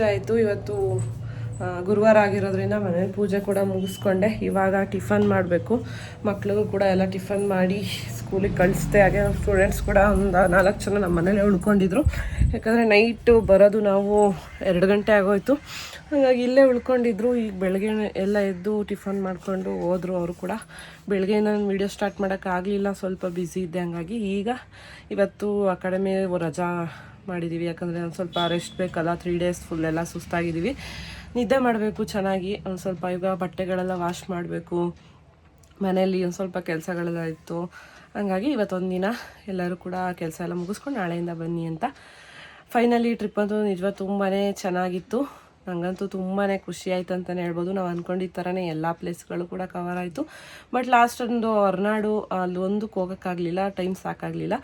ಪೂಜೆ ಆಯಿತು, ಇವತ್ತು ಗುರುವಾರ ಆಗಿರೋದ್ರಿಂದ ಮನೇಲಿ ಪೂಜೆ ಕೂಡ ಮುಗಿಸ್ಕೊಂಡೆ. ಇವಾಗ ಟಿಫನ್ ಮಾಡಬೇಕು. ಮಕ್ಳಿಗೂ ಕೂಡ ಎಲ್ಲ ಟಿಫನ್ ಮಾಡಿ ಸ್ಕೂಲಿಗೆ ಕಳಿಸ್ದೆ. ಹಾಗೆ ನಮ್ಮ ಸ್ಟೂಡೆಂಟ್ಸ್ ಕೂಡ ಒಂದು ನಾಲ್ಕು ಜನ ನಮ್ಮ ಮನೇಲಿ ಉಳ್ಕೊಂಡಿದ್ರು. ಯಾಕಂದರೆ ನೈಟು ಬರೋದು ನಾವು ಎರಡು ಗಂಟೆ ಆಗೋಯ್ತು. ಹಾಗಾಗಿ ಇಲ್ಲೇ ಉಳ್ಕೊಂಡಿದ್ರು. ಈಗ ಬೆಳಗ್ಗೆ ಎಲ್ಲ ಎದ್ದು ಟಿಫನ್ ಮಾಡಿಕೊಂಡು ಹೋದರು ಅವರು ಕೂಡ. ಬೆಳಗ್ಗೆ ನಾನು ವೀಡಿಯೋ ಸ್ಟಾರ್ಟ್ ಮಾಡೋಕ್ಕಾಗಲಿಲ್ಲ. ಸ್ವಲ್ಪ ಬ್ಯುಸಿ ಇದ್ದೆ. ಹಂಗಾಗಿ ಈಗ ಇವತ್ತು ಅಕಾಡೆಮಿ ರಜಾ ಮಾಡಿದ್ದೀವಿ ಯಾಕಂದರೆ ಒಂದು ಸ್ವಲ್ಪ ರೆಸ್ಟ್ ಬೇಕಲ್ಲ ತ್ರೀ ಡೇಸ್ ಫುಲ್ ಎಲ್ಲ ಸುಸ್ತಾಗಿದ್ದೀವಿ ನಿದ್ದೆ ಮಾಡಬೇಕು ಚೆನ್ನಾಗಿ, ಒಂದು ಸ್ವಲ್ಪ ಈಗ ಬಟ್ಟೆಗಳೆಲ್ಲ ವಾಶ್ ಮಾಡಬೇಕು. ಮನೆಯಲ್ಲಿ ಒಂದು ಸ್ವಲ್ಪ ಕೆಲಸಗಳೆಲ್ಲ ಇತ್ತು. ಹಂಗಾಗಿ ಇವತ್ತೊಂದು ದಿನ ಎಲ್ಲರೂ ಕೂಡ ಕೆಲಸ ಎಲ್ಲ ಮುಗಿಸ್ಕೊಂಡು ನಾಳೆಯಿಂದ ಬನ್ನಿ ಅಂತ. ಫೈನಲಿ ಟ್ರಿಪ್ ಅಂತೂ ನಿಜವಾಗ ತುಂಬಾ ಚೆನ್ನಾಗಿತ್ತು. ನನಗಂತೂ ತುಂಬಾ ಖುಷಿ ಆಯ್ತು ಅಂತಲೇ ಹೇಳ್ಬೋದು. ನಾವು ಅಂದ್ಕೊಂಡಿದ್ದ ಥರನೇ ಎಲ್ಲ ಪ್ಲೇಸ್ಗಳು ಕೂಡ ಕವರ್ ಆಯಿತು. ಬಟ್ ಲಾಸ್ಟ್ ಒಂದು ಹೊರನಾಡು, ಅಲ್ಲಿ ಒಂದಕ್ಕೆ ಹೋಗೋಕ್ಕಾಗಲಿಲ್ಲ ಟೈಮ್ ಸಾಕಾಗಲಿಲ್ಲ.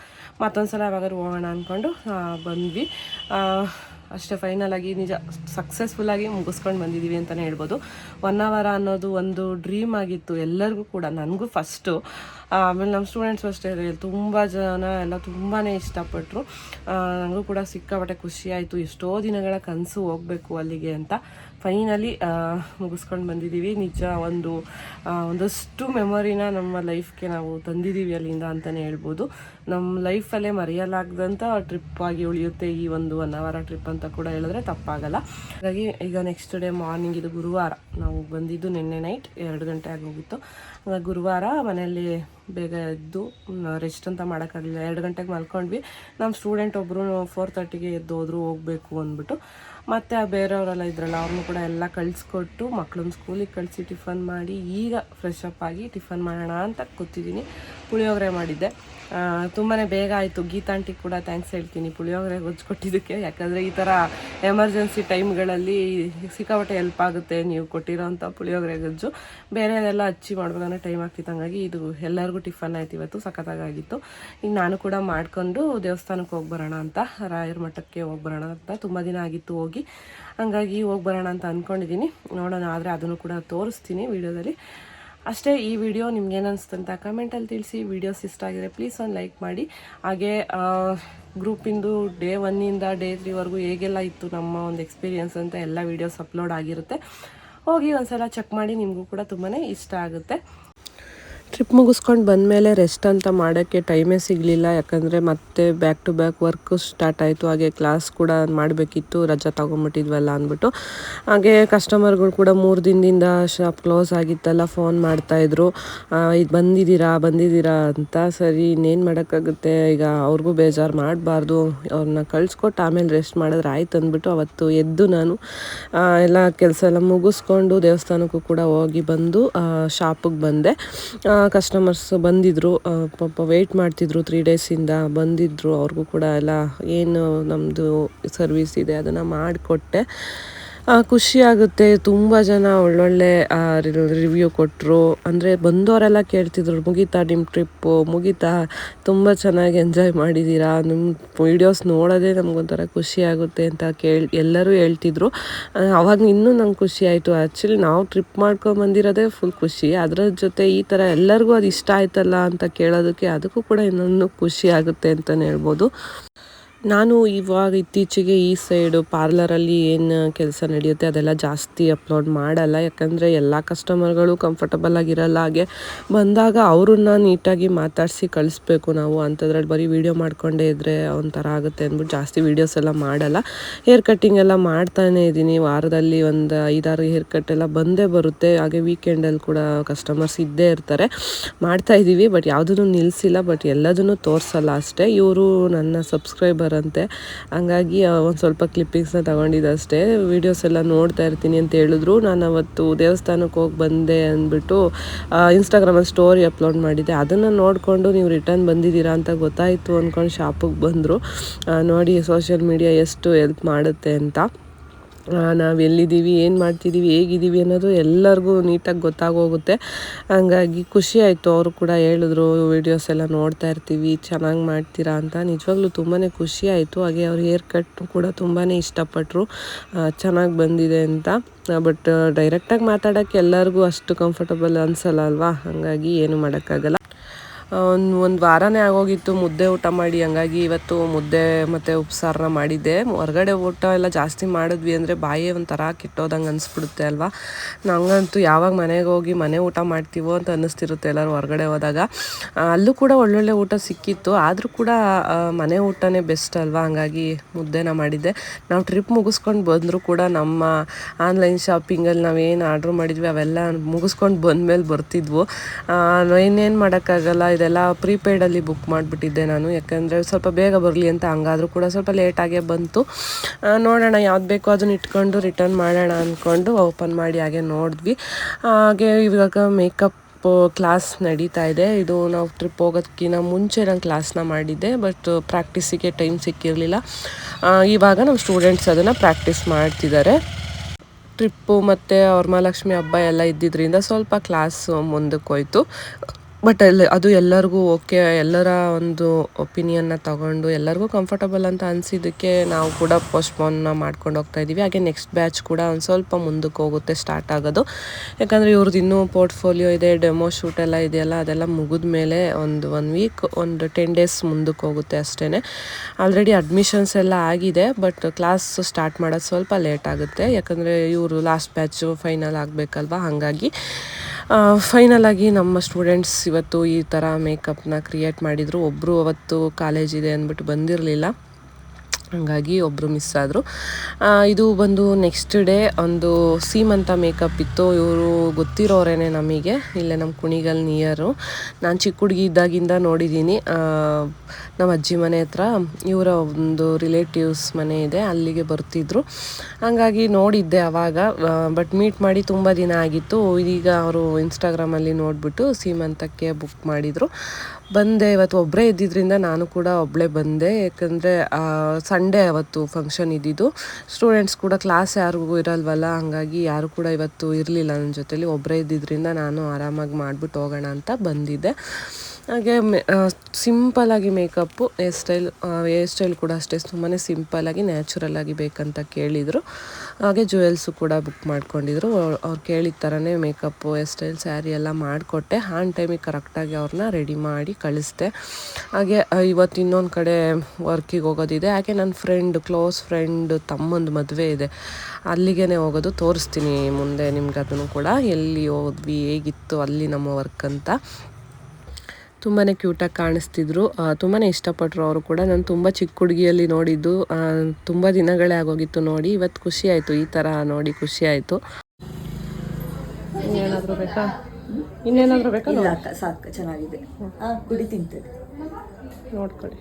ಮತ್ತೊಂದು ಸಲ ಯಾವಾಗಾದ್ರೂ ಹೋಗೋಣ ಅಂದ್ಕೊಂಡು ಬಂದ್ವಿ. ಅಷ್ಟೇ ಫೈನಲ್ ಆಗಿ ನಿಜ ಸಕ್ಸಸ್ಫುಲ್ಲಾಗಿ ಮುಗಿಸ್ಕೊಂಡು ಬಂದಿದ್ದೀವಿ ಅಂತಲೇ ಹೇಳ್ಬೋದು. ಒನ್ ಅವರ್ ಅನ್ನೋದು ಒಂದು ಡ್ರೀಮ್ ಆಗಿತ್ತು ಎಲ್ಲರಿಗೂ ಕೂಡ, ನನಗೂ ಫಸ್ಟು ಆಮೇಲೆ ನಮ್ಮ ಸ್ಟೂಡೆಂಟ್ಸ್ ಅಷ್ಟೇ ತುಂಬ ಜನ ಎಲ್ಲ ತುಂಬಾ ಇಷ್ಟಪಟ್ಟರು ನನಗೂ ಕೂಡ ಸಿಕ್ಕಾಪಟ್ಟೆ ಖುಷಿಯಾಯಿತು ಎಷ್ಟೋ ದಿನಗಳ ಕನಸು ಹೋಗಬೇಕು ಅಲ್ಲಿಗೆ ಅಂತ. ಫೈನಲಿ ಮುಗಿಸ್ಕೊಂಡು ಬಂದಿದ್ದೀವಿ. ನಿಜ ಒಂದು ಒಂದಷ್ಟು ಮೆಮೊರಿನ ನಮ್ಮ ಲೈಫ್ಗೆ ನಾವು ತಂದಿದ್ದೀವಿ ಅಲ್ಲಿಂದ ಅಂತಲೇ ಹೇಳ್ಬೋದು. ನಮ್ಮ ಲೈಫಲ್ಲೇ ಮರೆಯಲಾಗದಂಥ ಟ್ರಿಪ್ ಆಗಿ ಉಳಿಯುತ್ತೆ ಈ ಒಂದು ಒನ್ ಅವರ ಟ್ರಿಪ್ ಅಂತ ಕೂಡ ಹೇಳಿದ್ರೆ ತಪ್ಪಾಗಲ್ಲ. ಹಾಗಾಗಿ ಈಗ ನೆಕ್ಸ್ಟ್ ಡೇ ಮಾರ್ನಿಂಗ್ ಇದು ಗುರುವಾರ. ನಾವು ಬಂದಿದ್ದು ನಿನ್ನೆ ನೈಟ್ ಎರಡು ಗಂಟೆ ಆಗೋಗಿತ್ತು. ಗುರುವಾರ ಮನೆಯಲ್ಲಿ ಬೇಗ ಎದ್ದು ರೆಸ್ಟ್ ಅಂತ ಮಾಡೋಕ್ಕಾಗಲಿಲ್ಲ. ಎರಡು ಗಂಟೆಗೆ ಮಲ್ಕೊಂಡ್ವಿ. ನಮ್ಮ ಸ್ಟೂಡೆಂಟ್ ಒಬ್ಬರು ಫೋರ್ ತರ್ಟಿಗೆ ಎದ್ದು ಹೋದ್ರು ಹೋಗಬೇಕು ಅಂದ್ಬಿಟ್ಟು. ಮತ್ತು ಬೇರೆಯವರೆಲ್ಲ ಇದ್ರಲ್ಲ, ಅವ್ರನ್ನೂ ಕೂಡ ಎಲ್ಲ ಕಳಿಸ್ಕೊಟ್ಟು ಮಕ್ಕಳನ್ನ ಸ್ಕೂಲಿಗೆ ಕಳಿಸಿ ಟಿಫನ್ ಮಾಡಿ ಈಗ ಫ್ರೆಶ್ ಅಪ್ ಆಗಿ ಟಿಫನ್ ಮಾಡೋಣ ಅಂತ ಕೂತಿದ್ದೀನಿ. ಪುಳಿಯೋಗರೆ ಮಾಡಿದ್ದೆ. ತುಂಬಾ ಬೇಗ ಆಯಿತು. ಗೀತಾಂಟಿ ಕೂಡ ಥ್ಯಾಂಕ್ಸ್ ಹೇಳ್ತೀನಿ. ಪುಳಿಯೋಗರೆ ಕೊಟ್ಟಿದ್ದಕ್ಕೆ ಯಾಕಂದರೆ ಈ ಥರ ಎಮರ್ಜೆನ್ಸಿ ಟೈಮ್ಗಳಲ್ಲಿ ಸಿಕ್ಕಾಪಟ್ಟೆ ಹೆಲ್ಪ್ ಆಗುತ್ತೆ. ನೀವು ಕೊಟ್ಟಿರೋಂಥ ಪುಳಿಯೋಗರೆ ಗೊಜ್ಜು. ಬೇರೆದೆಲ್ಲ ಹಚ್ಚಿ ಮಾಡ್ಬೇಕಂದ್ರೆ ಟೈಮ್ ಆಗ್ತಿತ್ತು ಹಂಗಾಗಿ ಇದು ಎಲ್ಲರಿಗೂ ಟಿಫನ್ ಆಯ್ತು. ಇವತ್ತು ಸಖತ್ತಾಗಿತ್ತು ಈಗ ನಾನು ಕೂಡ ಮಾಡ್ಕೊಂಡು ದೇವಸ್ಥಾನಕ್ಕೆ ಹೋಗಿ ಬರೋಣ ಅಂತ, ರಾಯರ ಮಠಕ್ಕೆ ಹೋಗಿ ಬರೋಣ ಅಂತ. ತುಂಬ ದಿನ ಆಗಿತ್ತು ಹೋಗಿ. ಹಂಗಾಗಿ ಹೋಗ್ಬರೋಣ ಅಂತ ಅಂದ್ಕೊಂಡಿದ್ದೀನಿ ನೋಡೋಣ. ಆದರೆ ಅದನ್ನು ಕೂಡ ತೋರಿಸ್ತೀನಿ ವಿಡಿಯೋದಲ್ಲಿ. ಅಷ್ಟೇ, ಈ ವಿಡಿಯೋ ನಿಮ್ಗೆ ಅನಿಸ್ತು ಅಂತ ಕಮೆಂಟಲ್ಲಿ ತಿಳಿಸಿ. ವಿಡಿಯೋಸ್ ಇಷ್ಟ ಆಗಿದೆ ಪ್ಲೀಸ್ ಒಂದು ಲೈಕ್ ಮಾಡಿ. ಹಾಗೆ ಗ್ರೂಪಿಂದು ಡೇ ಒನ್ನಿಂದ ಡೇ ತ್ರೀವರೆಗೂ ಹೇಗೆಲ್ಲ ಇತ್ತು ನಮ್ಮ ಒಂದು ಎಕ್ಸ್ಪೀರಿಯನ್ಸ್ ಅಂತ ಎಲ್ಲ ವೀಡಿಯೋಸ್ ಅಪ್ಲೋಡ್ ಆಗಿರುತ್ತೆ. ಹೋಗಿ ಒಂದ್ಸಲ ಚೆಕ್ ಮಾಡಿ, ನಿಮಗೂ ಕೂಡ ತುಂಬಾ ಇಷ್ಟ ಆಗುತ್ತೆ. ಟ್ರಿಪ್ ಮುಗಿಸ್ಕೊಂಡು ಬಂದಮೇಲೆ ರೆಸ್ಟ್ ಅಂತ ಮಾಡೋಕ್ಕೆ ಟೈಮೇ ಸಿಗಲಿಲ್ಲ. ಯಾಕಂದರೆ ಮತ್ತೆ back to back work start ಆಯಿತು. ಹಾಗೆ ಕ್ಲಾಸ್ ಕೂಡ ಮಾಡಬೇಕಿತ್ತು. ರಜಾ ತೊಗೊಂಬಿಟ್ಟಿದ್ವಲ್ಲ ಅಂದ್ಬಿಟ್ಟು. ಹಾಗೆ ಕಸ್ಟಮರ್ಗಳು ಕೂಡ ಮೂರು ದಿನದಿಂದ ಶಾಪ್ ಕ್ಲೋಸ್ ಆಗಿತ್ತಲ್ಲ ಫೋನ್ ಮಾಡ್ತಾಯಿದ್ರು ಇದು ಬಂದಿದ್ದೀರಾ ಬಂದಿದ್ದೀರಾ ಅಂತ? ಸರಿ, ಇನ್ನೇನು ಮಾಡೋಕ್ಕಾಗುತ್ತೆ? ಈಗ ಅವ್ರಿಗೂ ಬೇಜಾರು ಮಾಡಬಾರ್ದು. ಅವ್ರನ್ನ ಕಳಿಸ್ಕೊಟ್ಟು ಆಮೇಲೆ ರೆಸ್ಟ್ ಮಾಡಿದ್ರೆ ಆಯ್ತು ಅಂದ್ಬಿಟ್ಟು ಅವತ್ತು ಎದ್ದು ನಾನು ಎಲ್ಲ ಕೆಲಸ ಎಲ್ಲ ಮುಗಿಸ್ಕೊಂಡು ದೇವಸ್ಥಾನಕ್ಕೂ ಕೂಡ ಹೋಗಿ ಬಂದು ಶಾಪಿಗೆ ಬಂದೆ. ಕಸ್ಟಮರ್ಸ್ ಬಂದಿದ್ದರು ಪಾಪ ವೆಯ್ಟ್ ಮಾಡ್ತಿದ್ರು ತ್ರೀ ಡೇಸಿಂದ ಬಂದಿದ್ದರು ಅವ್ರಿಗೂ ಕೂಡ ಎಲ್ಲ ಏನು ನಮ್ಮದು ಸರ್ವಿಸ್ ಇದೆ, ಅದನ್ನು ಮಾಡಿಕೊಟ್ಟೆ. ಖುಷಿ ಆಗುತ್ತೆ ತುಂಬ ಜನ ಒಳ್ಳೊಳ್ಳೆ ರಿವ್ಯೂ ಕೊಟ್ಟರು ಅಂದರೆ ಬಂದವರೆಲ್ಲ ಕೇಳ್ತಿದ್ರು, ಮುಗೀತಾ ನಿಮ್ಮ ಟ್ರಿಪ್ಪು? ಮುಗೀತಾ? ತುಂಬ ಚೆನ್ನಾಗಿ ಎಂಜಾಯ್ ಮಾಡಿದ್ದೀರಾ ನಿಮ್ಮ ವೀಡಿಯೋಸ್ ನೋಡೋದೇ ನಮಗೊಂಥರ ಖುಷಿ ಆಗುತ್ತೆ, ಅಂತ ಕೇಳಿ, ಎಲ್ಲರೂ ಹೇಳ್ತಿದ್ರು. ಅವಾಗ ಇನ್ನೂ ನಂಗೆ ಖುಷಿ ಆಯಿತು. ಆ್ಯಕ್ಚುಲಿ ನಾವು ಟ್ರಿಪ್ ಮಾಡ್ಕೊಂಡು ಬಂದಿರೋದೇ ಫುಲ್ ಖುಷಿ. ಅದರ ಜೊತೆ ಈ ಥರ ಎಲ್ಲರಿಗೂ ಅದು ಇಷ್ಟ ಆಯ್ತಲ್ಲ ಅಂತ ಕೇಳೋದಕ್ಕೆ ಅದಕ್ಕೂ ಕೂಡ ಇನ್ನೊಂದು ಖುಷಿ ಆಗುತ್ತೆ ಅಂತಲೇ ಹೇಳ್ಬೋದು. ನಾನು ಇವಾಗ ಇತ್ತೀಚೆಗೆ ಈ ಸೈಡು ಪಾರ್ಲರಲ್ಲಿ ಏನು ಕೆಲಸ ನಡೆಯುತ್ತೆ ಅದೆಲ್ಲ ಜಾಸ್ತಿ ಅಪ್ಲೋಡ್ ಮಾಡಲ್ಲ. ಯಾಕಂದರೆ ಎಲ್ಲ ಕಸ್ಟಮರ್ಗಳು ಕಂಫರ್ಟಬಲ್ ಆಗಿರಲ್ಲ. ಹಾಗೆ ಬಂದಾಗ ಅವ್ರನ್ನ ನೀಟಾಗಿ ಮಾತಾಡಿಸಿ ಕಳಿಸ್ಬೇಕು ನಾವು. ಅಂಥದ್ರಲ್ಲಿ ಬರೀ ವೀಡಿಯೋ ಮಾಡ್ಕೊಂಡೇ ಇದ್ದರೆ ಒಂಥರ ಆಗುತ್ತೆ ಅಂದ್ಬಿಟ್ಟು ಜಾಸ್ತಿ ವೀಡಿಯೋಸ್ ಎಲ್ಲ ಮಾಡಲ್ಲ. ಹೇರ್ ಕಟ್ಟಿಂಗ್ ಎಲ್ಲ ಮಾಡ್ತಾನೆ ಇದ್ದೀನಿ. ವಾರದಲ್ಲಿ ಒಂದು ಐದಾರು ಹೇರ್ ಕಟ್ ಎಲ್ಲ ಬಂದೇ ಬರುತ್ತೆ. ಹಾಗೆ ವೀಕೆಂಡಲ್ಲಿ ಕೂಡ ಕಸ್ಟಮರ್ಸ್ ಇದ್ದೇ ಇರ್ತಾರೆ. ಮಾಡ್ತಾ ಇದ್ದೀವಿ ಬಟ್ ಯಾವುದನ್ನು ನಿಲ್ಲಿಸಿಲ್ಲ ಬಟ್ ಎಲ್ಲದನ್ನು ತೋರಿಸಲ್ಲ ಅಷ್ಟೇ. ಇವರು ನನ್ನ ಸಬ್ಸ್ಕ್ರೈಬರ್ ಅಂತೆ ಹಂಗಾಗಿ ಒಂದು ಸ್ವಲ್ಪ ಕ್ಲಿಪ್ಪಿಂಗ್ಸ್ನ ತಗೊಂಡಿದ್ದೆ ಅಷ್ಟೇ ವೀಡಿಯೋಸ್ ಎಲ್ಲ ನೋಡ್ತಾ ಇರ್ತೀನಿ ಅಂತ ಹೇಳಿದ್ರು. ನಾನು ಅವತ್ತು ದೇವಸ್ಥಾನಕ್ಕೆ ಹೋಗಿ ಬಂದೆ ಅಂದ್ಬಿಟ್ಟು ಇನ್ಸ್ಟಾಗ್ರಾಮಲ್ಲಿ ಸ್ಟೋರಿ ಅಪ್ಲೋಡ್ ಮಾಡಿದ್ದೆ. ಅದನ್ನು ನೋಡಿಕೊಂಡು ನೀವು ರಿಟರ್ನ್ ಬಂದಿದ್ದೀರಾ ಅಂತ ಗೊತ್ತಾಯಿತು ಅಂದ್ಕೊಂಡು ಶಾಪಿಗೆ ಬಂದರು. ನೋಡಿ ಸೋಷಿಯಲ್ ಮೀಡಿಯಾ ಎಷ್ಟು ಹೆಲ್ಪ್ ಮಾಡುತ್ತೆ ಅಂತ. ನಾವು ಎಲ್ಲಿದ್ದೀವಿ, ಏನು ಮಾಡ್ತಿದ್ದೀವಿ, ಹೇಗಿದ್ದೀವಿ ಅನ್ನೋದು ಎಲ್ಲರಿಗೂ ನೀಟಾಗಿ ಗೊತ್ತಾಗೋಗುತ್ತೆ. ಹಂಗಾಗಿ ಖುಷಿ ಆಯಿತು ಅವರು ಕೂಡ ಹೇಳಿದ್ರು, ವೀಡಿಯೋಸ್ ಎಲ್ಲ ನೋಡ್ತಾ ಇರ್ತೀವಿ, ಚೆನ್ನಾಗಿ ಮಾಡ್ತೀರಾ ಅಂತ. ನಿಜವಾಗ್ಲೂ ತುಂಬಾ ಖುಷಿ ಆಯಿತು. ಹಾಗೆ ಅವ್ರ ಹೇರ್ ಕಟ್ ಕೂಡ ತುಂಬಾ ಇಷ್ಟಪಟ್ಟರು ಚೆನ್ನಾಗಿ ಬಂದಿದೆ ಅಂತ. ಬಟ್ ಡೈರೆಕ್ಟಾಗಿ ಮಾತಾಡೋಕ್ಕೆ ಎಲ್ಲರಿಗೂ ಅಷ್ಟು ಕಂಫರ್ಟಬಲ್ ಅನಿಸಲ್ಲ ಅಲ್ವಾ? ಹಾಗಾಗಿ ಏನು ಮಾಡೋಕ್ಕಾಗಲ್ಲ. ಒಂದು ಒಂದು ವಾರನೇ ಆಗೋಗಿತ್ತು, ಮುದ್ದೆ ಊಟ ಮಾಡಿ. ಹಂಗಾಗಿ ಇವತ್ತು ಮುದ್ದೆ ಮತ್ತು ಉಪ್ಸಾರನ್ನ ಮಾಡಿದ್ದೆ. ಹೊರಗಡೆ ಊಟ ಎಲ್ಲ ಜಾಸ್ತಿ ಮಾಡಿದ್ವಿ ಅಂದರೆ ಬಾಯೇ ಒಂಥರ ಕೆಟ್ಟೋದಂಗೆ ಅನಿಸ್ಬಿಡುತ್ತೆ ಅಲ್ವಾ? ನಂಗಂತೂ ಯಾವಾಗ ಮನೆಗೆ ಹೋಗಿ ಮನೆ ಊಟ ಮಾಡ್ತೀವೋ ಅಂತ ಅನ್ನಿಸ್ತಿರುತ್ತೆ ಎಲ್ಲರೂ ಹೊರಗಡೆ ಹೋದಾಗ. ಅಲ್ಲೂ ಕೂಡ ಒಳ್ಳೊಳ್ಳೆ ಊಟ ಸಿಕ್ಕಿತ್ತು. ಆದರೂ ಕೂಡ ಮನೆ ಊಟನೇ ಬೆಸ್ಟ್ ಅಲ್ವಾ? ಹಂಗಾಗಿ ಮುದ್ದೆನ ಮಾಡಿದ್ದೆ. ನಾವು ಟ್ರಿಪ್ ಮುಗಿಸ್ಕೊಂಡು ಬಂದರೂ ಕೂಡ ನಮ್ಮ ಆನ್ಲೈನ್ ಶಾಪಿಂಗಲ್ಲಿ ನಾವೇನು ಆರ್ಡ್ರ್ ಮಾಡಿದ್ವಿ ಅವೆಲ್ಲ ಮುಗಿಸ್ಕೊಂಡು ಬಂದಮೇಲೆ ಬರ್ತಿದ್ವು. ಇನ್ನೇನು ಮಾಡೋಕ್ಕಾಗಲ್ಲ? ಇದೆಲ್ಲ ಪ್ರೀಪೇಡಲ್ಲಿ ಬುಕ್ ಮಾಡಿಬಿಟ್ಟಿದ್ದೆ ನಾನು. ಯಾಕಂದರೆ ಸ್ವಲ್ಪ ಬೇಗ ಬರಲಿ ಅಂತ ಹಂಗಾದರೂ ಕೂಡ ಸ್ವಲ್ಪ ಲೇಟಾಗೇ ಬಂತು. ನೋಡೋಣ ಯಾವ್ದು ಬೇಕೋ ಅದನ್ನ ಇಟ್ಕೊಂಡು ರಿಟರ್ನ್ ಮಾಡೋಣ ಅಂದ್ಕೊಂಡು ಓಪನ್ ಮಾಡಿ ಹಾಗೆ ನೋಡಿದ್ವಿ. ಹಾಗೆ ಇವಾಗ ಮೇಕಪ್ ಕ್ಲಾಸ್ ನಡೀತಾ ಇದೆ. ಇದು ನಾವು ಟ್ರಿಪ್ ಹೋಗೋದಕ್ಕಿಂತ ಮುಂಚೆ ನಾನು ಕ್ಲಾಸ್ನ ಮಾಡಿದ್ದೆ ಬಟ್ ಪ್ರಾಕ್ಟೀಸಿಗೆ ಟೈಮ್ ಸಿಕ್ಕಿರಲಿಲ್ಲ. ಇವಾಗ ನಮ್ಮ ಸ್ಟೂಡೆಂಟ್ಸ್ ಅದನ್ನು ಪ್ರಾಕ್ಟೀಸ್ ಮಾಡ್ತಿದ್ದಾರೆ. ಟ್ರಿಪ್ಪು ಮತ್ತು ವರಮಹಾಲಕ್ಷ್ಮಿ ಹಬ್ಬ ಎಲ್ಲ ಇದ್ದಿದ್ದರಿಂದ ಸ್ವಲ್ಪ ಕ್ಲಾಸ್ ಮುಂದಕ್ಕೆ ಹೋಯ್ತು ಬಟ್ ಅಲ್ಲಿ ಅದು ಎಲ್ಲರಿಗೂ ಓಕೆ ಎಲ್ಲರ ಒಂದು ಒಪಿನಿಯನ್ನ ತಗೊಂಡು ಎಲ್ಲರಿಗೂ ಕಂಫರ್ಟಬಲ್ ಅಂತ ಅನಿಸಿದ್ದಕ್ಕೆ ನಾವು ಕೂಡ ಪೋಸ್ಟ್ಪೋನ್ ಮಾಡ್ಕೊಂಡು ಹೋಗ್ತಾ ಇದ್ದೀವಿ. ಹಾಗೆ ನೆಕ್ಸ್ಟ್ ಬ್ಯಾಚ್ ಕೂಡ ಒಂದು ಸ್ವಲ್ಪ ಮುಂದಕ್ಕೆ ಹೋಗುತ್ತೆ ಸ್ಟಾರ್ಟ್ ಆಗೋದು. ಯಾಕಂದರೆ ಇವ್ರದ್ದು ಇನ್ನೂ ಪೋರ್ಟ್ಫೋಲಿಯೋ ಇದೆ ಡೆಮೋ ಶೂಟ್ ಎಲ್ಲ ಇದೆಯಲ್ಲ, ಅದೆಲ್ಲ ಮುಗಿದ ಮೇಲೆ ಒಂದು ಒನ್ ವೀಕ್ ಒಂದು ಟೆನ್ ಡೇಸ್ ಮುಂದಕ್ಕೆ ಹೋಗುತ್ತೆ ಅಷ್ಟೇ ಆಲ್ರೆಡಿ ಅಡ್ಮಿಷನ್ಸ್ ಎಲ್ಲ ಆಗಿದೆ ಬಟ್ ಕ್ಲಾಸ್ ಸ್ಟಾರ್ಟ್ ಮಾಡೋದು ಸ್ವಲ್ಪ ಲೇಟ್ ಆಗುತ್ತೆ. ಯಾಕಂದರೆ ಇವರು ಲಾಸ್ಟ್ ಬ್ಯಾಚು ಫೈನಲ್ ಆಗಬೇಕಲ್ವ? ಹಾಗಾಗಿ ಫೈನಲ್ ಆಗಿ ನಮ್ಮ ಸ್ಟೂಡೆಂಟ್ಸ್ ಇವತ್ತು ಈ ಥರ ಮೇಕಪ್ನ ಕ್ರಿಯೇಟ್ ಮಾಡಿದರು. ಒಬ್ಬರು ಅವತ್ತು ಕಾಲೇಜ್ ಇದೆ ಅಂದ್ಬಿಟ್ಟು ಬಂದಿರಲಿಲ್ಲ. ಹಂಗಾಗಿ ಒಬ್ಬರು ಮಿಸ್ ಆದರು. ಇದು ಬಂದು ನೆಕ್ಸ್ಟ್ ಡೇ ಒಂದು ಸೀಮಂತ ಮೇಕಪ್ ಇತ್ತು. ಇವರು ಗೊತ್ತಿರೋರೇನೆ ನಮಗೆ. ಇಲ್ಲೇ ನಮ್ಮ ಕುಣಿಗಲ್ ನಿಯರು ನಾನು ಚಿಕ್ಕ ಹುಡುಗಿ ಇದ್ದಾಗಿಂದ ನೋಡಿದ್ದೀನಿ ನಮ್ಮ ಅಜ್ಜಿ ಮನೆ ಹತ್ರ ಇವರ ಒಂದು ರಿಲೇಟಿವ್ಸ್ ಮನೆ ಇದೆ, ಅಲ್ಲಿಗೆ ಬರ್ತಿದ್ರು. ಹಂಗಾಗಿ ನೋಡಿದ್ದೆ ಆವಾಗ ಬಟ್ ಮೀಟ್ ಮಾಡಿ ತುಂಬ ದಿನ ಆಗಿತ್ತು. ಇದೀಗ ಅವರು ಇನ್ಸ್ಟಾಗ್ರಾಮಲ್ಲಿ ನೋಡಿಬಿಟ್ಟು ಸೀಮಂತಕ್ಕೆ ಬುಕ್ ಮಾಡಿದರು. ಬಂದೆ, ಇವತ್ತು ಒಬ್ಬರೇ ಇದ್ದಿದ್ದರಿಂದ ನಾನು ಕೂಡ ಒಬ್ಬಳೇ ಬಂದೆ. ಯಾಕಂದರೆ ಸಂಡೇ ಅವತ್ತು ಫಂಕ್ಷನ್ ಇದ್ದಿದ್ದು. ಸ್ಟೂಡೆಂಟ್ಸ್ ಕೂಡ ಕ್ಲಾಸ್ ಯಾರಿಗೂ ಇರಲ್ವಲ್ಲ, ಹಾಗಾಗಿ ಯಾರು ಕೂಡ ಇವತ್ತು ಇರಲಿಲ್ಲ ನನ್ನ ಜೊತೆಲಿ. ಒಬ್ಬರೇ ಇದ್ದಿದ್ದರಿಂದ ನಾನು ಆರಾಮಾಗಿ ಮಾಡಿಬಿಟ್ಟು ಹೋಗೋಣ ಅಂತ ಬಂದಿದ್ದೆ. ಹಾಗೆ, ಮೆ ಸಿಂಪಲಾಗಿ makeup hair style hair style ಕೂಡ ಅಷ್ಟೇ. ತುಂಬಾ ನ್ಯಾಚುರಲ್ ಆಗಿ ಬೇಕಂತ ಕೇಳಿದರು. ಹಾಗೆ ಜುವೆಲ್ಸು ಕೂಡ ಬುಕ್ ಮಾಡ್ಕೊಂಡಿದ್ರು. ಅವ್ರು ಕೇಳಿದ ಥರನೇ ಮೇಕಪ್ಪು ಹೇರ್ ಸ್ಟೈಲ್ ಸ್ಯಾರಿ ಎಲ್ಲ ಮಾಡಿಕೊಟ್ಟೆ. ಆನ್ ಟೈಮಿಗೆ ಕರೆಕ್ಟಾಗಿ ಅವ್ರನ್ನ ರೆಡಿ ಮಾಡಿ ಕಳಿಸ್ದೆ. ಹಾಗೆ ಇವತ್ತು ಇನ್ನೊಂದು ಕಡೆ ವರ್ಕಿಗೆ ಹೋಗೋದಿದೆ. ಹಾಗೆ ನನ್ನ ಫ್ರೆಂಡ್ ಕ್ಲೋಸ್ ಫ್ರೆಂಡ್ ತಮ್ಮಂದು ಮದುವೆ ಇದೆ. ಅಲ್ಲಿಗೇ ಹೋಗೋದು. ತೋರಿಸ್ತೀನಿ ಮುಂದೆ ನಿಮ್ಗೆ ಅದನ್ನು ಕೂಡ. ಎಲ್ಲಿ ಹೋದ್ವಿ, ಹೇಗಿತ್ತು, ಅಲ್ಲಿ ನಮ್ಮ ವರ್ಕ್ ಅಂತ. ತುಂಬಾ ಕ್ಯೂಟಾಗಿ ಕಾಣಿಸ್ತಿದ್ರು. ತುಂಬಾ ಇಷ್ಟಪಟ್ಟರು ಅವರು ಕೂಡ. ನಾನು ತುಂಬ ಚಿಕ್ಕ ಹುಡುಗಿಯಲ್ಲಿ ನೋಡಿದ್ದು. ತುಂಬ ದಿನಗಳೇ ಆಗೋಗಿತ್ತು ನೋಡಿ. ಇವತ್ತು ಖುಷಿ ಆಯಿತು. ಈ ಥರ ನೋಡಿ ಖುಷಿ ಆಯಿತು. ಬೇಕಾ? ಇನ್ನೇನಾದರೂ ಬೇಕಾ? ಅಕ್ಕ ಸಾಕು. ಚೆನ್ನಾಗಿದೆ. ಕುಡಿ ತಿಂತೇವೆ ನೋಡ್ಕೊಳ್ಳಿ.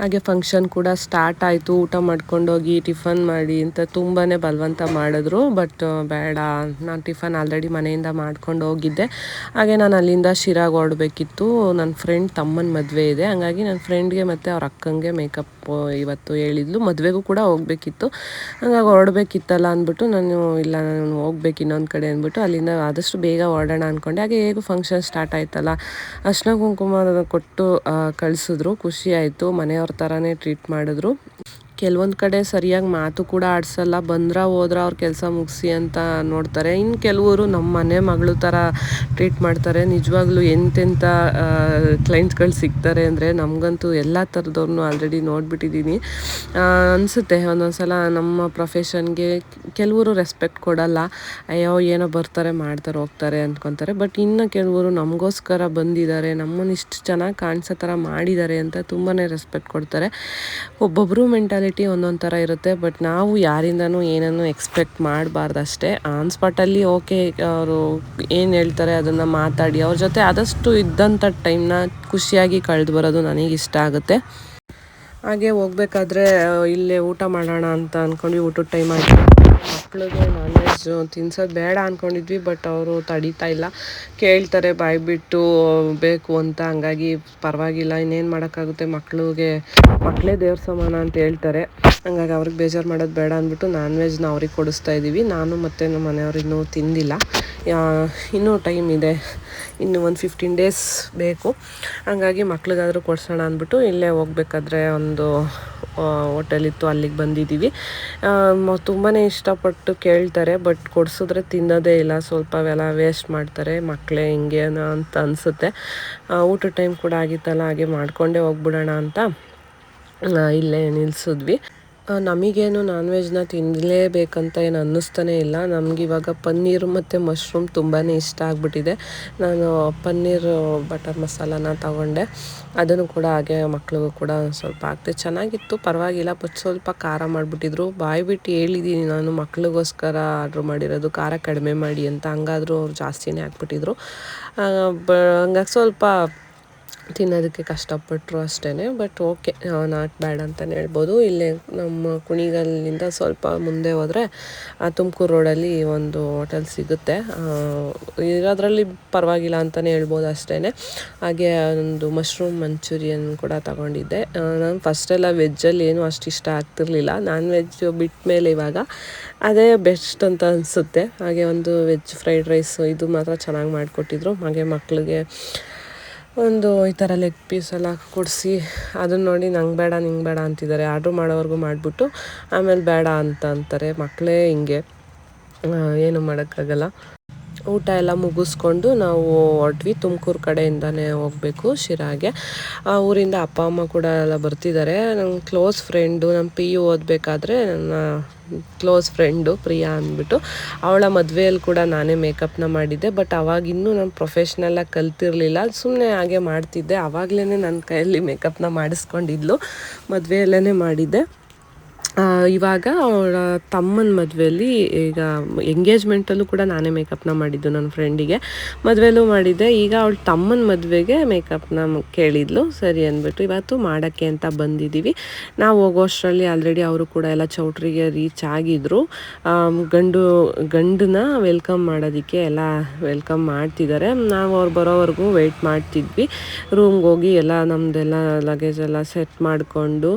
ಹಾಗೆ ಫಂಕ್ಷನ್ ಕೂಡ ಸ್ಟಾರ್ಟ್ ಆಯಿತು. ಊಟ ಮಾಡ್ಕೊಂಡೋಗಿ ಟಿಫನ್ ಮಾಡಿ ಅಂತ ತುಂಬಾ ಬಲವಂತ ಮಾಡಿದ್ರು. ಬಟ್ ಬೇಡ. ನಾನು ಟಿಫನ್ ಆಲ್ರೆಡಿ ಮನೆಯಿಂದ ಮಾಡ್ಕೊಂಡು ಹೋಗಿದ್ದೆ. ಹಾಗೆ ನಾನು ಅಲ್ಲಿಂದ ಶಿರಾಗ್ ಹೊರಡ್ಬೇಕಿತ್ತು ನನ್ನ ಫ್ರೆಂಡ್ ತಮ್ಮನ ಮದುವೆ ಇದೆ. ಹಾಗಾಗಿ ನನ್ನ ಫ್ರೆಂಡ್ಗೆ ಮತ್ತು ಅವ್ರ ಅಕ್ಕಂಗೆ ಮೇಕಪ್ ಇವತ್ತು ಹೇಳಿದ್ಲು. ಮದುವೆಗೂ ಕೂಡ ಹೋಗಬೇಕಿತ್ತು. ಹಂಗಾಗಿ ಹೊರಡ್ಬೇಕಿತ್ತಲ್ಲ ಅಂದ್ಬಿಟ್ಟು ನಾನು ಇಲ್ಲ, ನಾನು ಹೋಗ್ಬೇಕು ಇನ್ನೊಂದು ಕಡೆ ಅಂದ್ಬಿಟ್ಟು ಅಲ್ಲಿಂದ ಆದಷ್ಟು ಬೇಗ ಹೊರಡೋಣ ಅಂದ್ಕೊಂಡೆ ಹಾಗೆ ಹೇಗೂ ಫಂಕ್ಷನ್ ಸ್ಟಾರ್ಟ್ ಆಯ್ತಲ್ಲ. ಅರ್ಶಿನ ಕುಂಕುಮ ಕೊಟ್ಟು ಕಳಿಸಿದ್ರು. ಖುಷಿ ಆಯಿತು. ಮನೆಯವ್ರ ಥರನೇ ಟ್ರೀಟ್ ಮಾಡಿದ್ರು. ಕೆಲವೊಂದು ಕಡೆ ಸರಿಯಾಗಿ ಮಾತು ಕೂಡ ಆಡಿಸಲ್ಲ. ಬಂದ್ರ ಹೋದ್ರ ಅವ್ರ ಕೆಲಸ ಮುಗಿಸಿ ಅಂತ ನೋಡ್ತಾರೆ. ಇನ್ನು ಕೆಲವರು ನಮ್ಮ ಮನೆ ಮಗಳು ಥರ ಟ್ರೀಟ್ ಮಾಡ್ತಾರೆ. ನಿಜವಾಗ್ಲೂ ಎಂತೆಂಥ ಕ್ಲೈಂಟ್ಸ್ಗಳು ಸಿಗ್ತಾರೆ ಅಂದರೆ ನಮಗಂತೂ ಎಲ್ಲ ಥರದವ್ರನ್ನೂ ಆಲ್ರೆಡಿ ನೋಡಿಬಿಟ್ಟಿದ್ದೀನಿ ಅನಿಸುತ್ತೆ ಒಂದೊಂದು ಸಲ ನಮ್ಮ ಪ್ರೊಫೆಷನ್ಗೆ ಕೆಲವರು ರೆಸ್ಪೆಕ್ಟ್ ಕೊಡಲ್ಲ. ಅಯ್ಯೋ, ಏನೋ ಬರ್ತಾರೆ, ಮಾಡ್ತಾರೆ, ಹೋಗ್ತಾರೆ ಅಂದ್ಕೊತಾರೆ ಬಟ್ ಇನ್ನು ಕೆಲವರು ನಮಗೋಸ್ಕರ ಬಂದಿದ್ದಾರೆ ನಮ್ಮನ್ನು ಇಷ್ಟು ಚೆನ್ನಾಗಿ ಕಾಣಿಸೋ ಥರ ಮಾಡಿದ್ದಾರೆ ಅಂತ ತುಂಬಾ ರೆಸ್ಪೆಕ್ಟ್ ಕೊಡ್ತಾರೆ. ಒಬ್ಬೊಬ್ಬರು ಮೆಂಟಾಲಿಟಿ ಒಂದೊಂದು ಥರ ಇರುತ್ತೆ ಬಟ್ ನಾವು ಯಾರಿಂದನೂ ಏನನ್ನು ಎಕ್ಸ್ಪೆಕ್ಟ್ ಮಾಡಬಾರ್ದು ಅಷ್ಟೇ ಆನ್ ಸ್ಪಾಟಲ್ಲಿ ಓಕೆ ಅವರು ಏನು ಹೇಳ್ತಾರೆ ಅದನ್ನು ಮಾತಾಡಿ, ಅವ್ರ ಜೊತೆ ಆದಷ್ಟು ಇದ್ದಂಥ ಟೈಮ್ನ ಖುಷಿಯಾಗಿ ಕಳೆದು ಬರೋದು ನನಗೆ ಇಷ್ಟ ಆಗುತ್ತೆ. ಹಾಗೆ ಹೋಗ್ಬೇಕಾದ್ರೆ ಇಲ್ಲೇ ಊಟ ಮಾಡೋಣ ಅಂತ ಅಂದ್ಕೊಂಡು ಊಟದ ಟೈಮ್ ಆಯಿತು. ಮಕ್ಕಳಿಗೆ ನಾನ್ ತಿನ್ಸೋದು ಬೇಡ ಅಂದ್ಕೊಂಡಿದ್ವಿ ಬಟ್ ಅವರು ತಡೀತಾ ಇಲ್ಲ. ಕೇಳ್ತಾರೆ ಬಾಯ್ಬಿಟ್ಟು ಬೇಕು ಅಂತ. ಹಂಗಾಗಿ ಪರವಾಗಿಲ್ಲ, ಇನ್ನೇನು ಮಾಡೋಕ್ಕಾಗುತ್ತೆ ಮಕ್ಳಿಗೆ ಮಕ್ಕಳೇ ದೇವ್ರ ಸಮಾನ ಅಂತ ಹೇಳ್ತಾರೆ. ಹಂಗಾಗಿ ಅವ್ರಿಗೆ ಬೇಜಾರು ಮಾಡೋದು ಬೇಡ ಅಂದ್ಬಿಟ್ಟು ನಾನ್ ವೆಜ್ನ ಅವ್ರಿಗೆ ಕೊಡಿಸ್ತಾ ಇದ್ದೀವಿ ನಾನು ಮತ್ತು ನಮ್ಮ ಮನೆಯವ್ರು ತಿಂದಿಲ್ಲ. ಇನ್ನೂ ಟೈಮ್ ಇದೆ. ಇನ್ನು ಒಂದು ಫಿಫ್ಟೀನ್ ಡೇಸ್ ಬೇಕು. ಹಂಗಾಗಿ ಮಕ್ಳಿಗಾದರೂ ಕೊಡ್ಸೋಣ ಅಂದ್ಬಿಟ್ಟು ಇಲ್ಲೇ ಹೋಗ್ಬೇಕಾದ್ರೆ ಒಂದು ಹೋಟೆಲ್ ಇತ್ತು ಅಲ್ಲಿಗೆ ಬಂದಿದ್ದೀವಿ. ತುಂಬಾ ಇಷ್ಟ ಇಷ್ಟಪಟ್ಟು ಕೇಳ್ತಾರೆ, ಬಟ್ ಕೊಡ್ಸಿದ್ರೆ ತಿನ್ನೋದೇ ಇಲ್ಲ. ಸ್ವಲ್ಪ ಅವೆಲ್ಲ ವೇಸ್ಟ್ ಮಾಡ್ತಾರೆ ಮಕ್ಕಳೇ ಹಿಂಗೇನೋ ಅಂತ ಅನಿಸುತ್ತೆ. ಊಟ ಟೈಮ್ ಕೂಡ ಆಗಿತ್ತಲ್ಲ, ಹಾಗೆ ಮಾಡಿಕೊಂಡೇ ಹೋಗ್ಬಿಡೋಣ ಅಂತ ಇಲ್ಲೇ ನಿಲ್ಲಿಸಿದ್ವಿ ನಮಗೇನು ನಾನ್ ವೆಜ್ನ ತಿನ್ನಲೇಬೇಕಂತ ಏನು ಅನ್ನಿಸ್ತಾನೆ ಇಲ್ಲ. ನಮ್ಗೆ ಇವಾಗ ಪನ್ನೀರು ಮತ್ತು ಮಶ್ರೂಮ್ ತುಂಬಾ ಇಷ್ಟ ಆಗಿಬಿಟ್ಟಿದೆ. ನಾನು ಪನ್ನೀರ್ ಬಟರ್ ಮಸಾಲಾನ ತಗೊಂಡೆ. ಅದನ್ನು ಕೂಡ ಹಾಗೆ ಮಕ್ಳಿಗೂ ಕೂಡ ಸ್ವಲ್ಪ ಹಾಕ್ತೆ ಚೆನ್ನಾಗಿತ್ತು, ಪರವಾಗಿಲ್ಲ. ಬಟ್ ಸ್ವಲ್ಪ ಖಾರ ಮಾಡಿಬಿಟ್ಟಿದ್ರು. ಬಾಯಿ ಬಿಟ್ಟು ಹೇಳಿದ್ದೀನಿ ನಾನು, ಮಕ್ಳಿಗೋಸ್ಕರ ಆರ್ಡ್ರ್ ಮಾಡಿರೋದು. ಖಾರ ಕಡಿಮೆ ಮಾಡಿ ಅಂತ. ಹಂಗಾದ್ರೂ ಅವ್ರು ಜಾಸ್ತಿನೇ ಹಾಕ್ಬಿಟ್ಟಿದ್ರು. ಬ, ಹಂಗಾಗಿ ಸ್ವಲ್ಪ ತಿನ್ನೋದಕ್ಕೆ ಕಷ್ಟಪಟ್ಟರು ಅಷ್ಟೇ ಬಟ್ ಓಕೆ ನಾಟ್ ಬ್ಯಾಡ್ ಅಂತಲೇ ಹೇಳ್ಬೋದು. ಇಲ್ಲೇ ನಮ್ಮ ಕುಣಿಗಲ್ಲಿಂದ ಸ್ವಲ್ಪ ಮುಂದೆ ಹೋದರೆ ತುಮಕೂರು ರೋಡಲ್ಲಿ ಒಂದು ಹೋಟೆಲ್ ಸಿಗುತ್ತೆ. ಇರೋದ್ರಲ್ಲಿ ಪರವಾಗಿಲ್ಲ ಅಂತಲೇ ಹೇಳ್ಬೋದು ಅಷ್ಟೇ ಹಾಗೆ ಒಂದು ಮಶ್ರೂಮ್ ಮಂಚೂರಿಯನ್ ಕೂಡ ತಗೊಂಡಿದ್ದೆ. ನಾನು ಫಸ್ಟೆಲ್ಲ ವೆಜ್ಜಲ್ಲಿ ಏನೂ ಅಷ್ಟು ಇಷ್ಟ ಆಗ್ತಿರ್ಲಿಲ್ಲ. ನಾನ್ ವೆಜ್ ಬಿಟ್ಟ ಮೇಲೆ ಇವಾಗ ಅದೇ ಬೆಸ್ಟ್ ಅಂತ ಅನಿಸುತ್ತೆ. ಹಾಗೆ ಒಂದು ವೆಜ್ ಫ್ರೈಡ್ ರೈಸ್ ಇದು ಮಾತ್ರ ಚೆನ್ನಾಗಿ ಮಾಡಿಕೊಟ್ಟಿದ್ರು. ಹಾಗೆ ಮಕ್ಕಳಿಗೆ ಒಂದು ಈ ಥರ ಲೆಗ್ ಪೀಸ್ ಎಲ್ಲ ಕೊಡಿಸಿ, ಅದನ್ನ ನೋಡಿ ನಂಗೆ ಬೇಡ, ನಿಂಗೆ ಬೇಡ ಅಂತಿದ್ದಾರೆ. ಆರ್ಡ್ರ್ ಮಾಡೋವರೆಗೂ ಮಾಡಿಬಿಟ್ಟು, ಆಮೇಲೆ ಬೇಡ ಅಂತ ಅಂತಾರೆ ಮಕ್ಕಳೇ ಹಿಂಗೆ. ಏನು ಮಾಡೋಕ್ಕಾಗಲ್ಲ. ಊಟ ಎಲ್ಲ ಮುಗಿಸ್ಕೊಂಡು ನಾವು ಹೊರಟ್ವಿ. ತುಮಕೂರು ಕಡೆಯಿಂದನೇ ಹೋಗಬೇಕು ಶಿರಾಗೆ. ಆ ಊರಿಂದ ಅಪ್ಪ, ಅಮ್ಮ ಕೂಡ ಎಲ್ಲ ಬರ್ತಿದ್ದಾರೆ. ನನ್ನ ಕ್ಲೋಸ್ ಫ್ರೆಂಡು ನಮ್ಮ ಪಿ ಯು ಓದಬೇಕಾದ್ರೆ ನನ್ನ ಕ್ಲೋಸ್ ಫ್ರೆಂಡು ಪ್ರಿಯಾ ಅಂದ್ಬಿಟ್ಟು ಅವಳ ಮದುವೆಯಲ್ಲಿ ಕೂಡ ನಾನೇ ಮೇಕಪ್ನ ಮಾಡಿದ್ದೆ. ಬಟ್ ಅವಾಗಿನ್ನೂ ನಾನು ಪ್ರೊಫೆಷ್ನಲ್ಲಾಗಿ ಕಲ್ತಿರಲಿಲ್ಲ. ಸುಮ್ಮನೆ ಹಾಗೆ ಮಾಡ್ತಿದ್ದೆ. ಆವಾಗಲೇ ನನ್ನ ಕೈಯಲ್ಲಿ ಮೇಕಪ್ನ ಮಾಡಿಸ್ಕೊಂಡಿದ್ಲು. ಮದುವೆಯಲ್ಲೇ ಮಾಡಿದ್ದೆ. ಇವಾಗ ಅವಳ ತಮ್ಮನ ಮದುವೆಯಲ್ಲಿ ಈಗ ಎಂಗೇಜ್ಮೆಂಟಲ್ಲೂ ಕೂಡ ನಾನೇ ಮೇಕಪ್ನ ಮಾಡಿದ್ದು ನನ್ನ ಫ್ರೆಂಡಿಗೆ ಮದುವೆಲೂ ಮಾಡಿದ್ದೆ. ಈಗ ಅವಳ ತಮ್ಮನ ಮದುವೆಗೆ ಮೇಕಪ್ನ ಕೇಳಿದ್ಲು. ಸರಿ ಅಂದ್ಬಿಟ್ಟು ಇವತ್ತು ಮಾಡೋಕ್ಕೆ ಅಂತ ಬಂದಿದ್ದೀವಿ ನಾವು ಹೋಗೋಷ್ಟರಲ್ಲಿ ಆಲ್ರೆಡಿ ಅವರು ಕೂಡ ಎಲ್ಲ ಚೌಟ್ರಿಗೆ ರೀಚ್ ಆಗಿದ್ರು. ಗಂಡು, ಗಂಡನ್ನ ವೆಲ್ಕಮ್ ಮಾಡೋದಕ್ಕೆ ಎಲ್ಲ ವೆಲ್ಕಮ್ ಮಾಡ್ತಿದ್ದಾರೆ. ನಾವು ಅವ್ರು ಬರೋವರೆಗೂ ವೆಯ್ಟ್ ಮಾಡ್ತಿದ್ವಿ. ರೂಮ್ಗೆ ಹೋಗಿ ಎಲ್ಲ ನಮ್ಮದೆಲ್ಲ ಲಗೇಜ್ ಎಲ್ಲ ಸೆಟ್ ಮಾಡಿಕೊಂಡು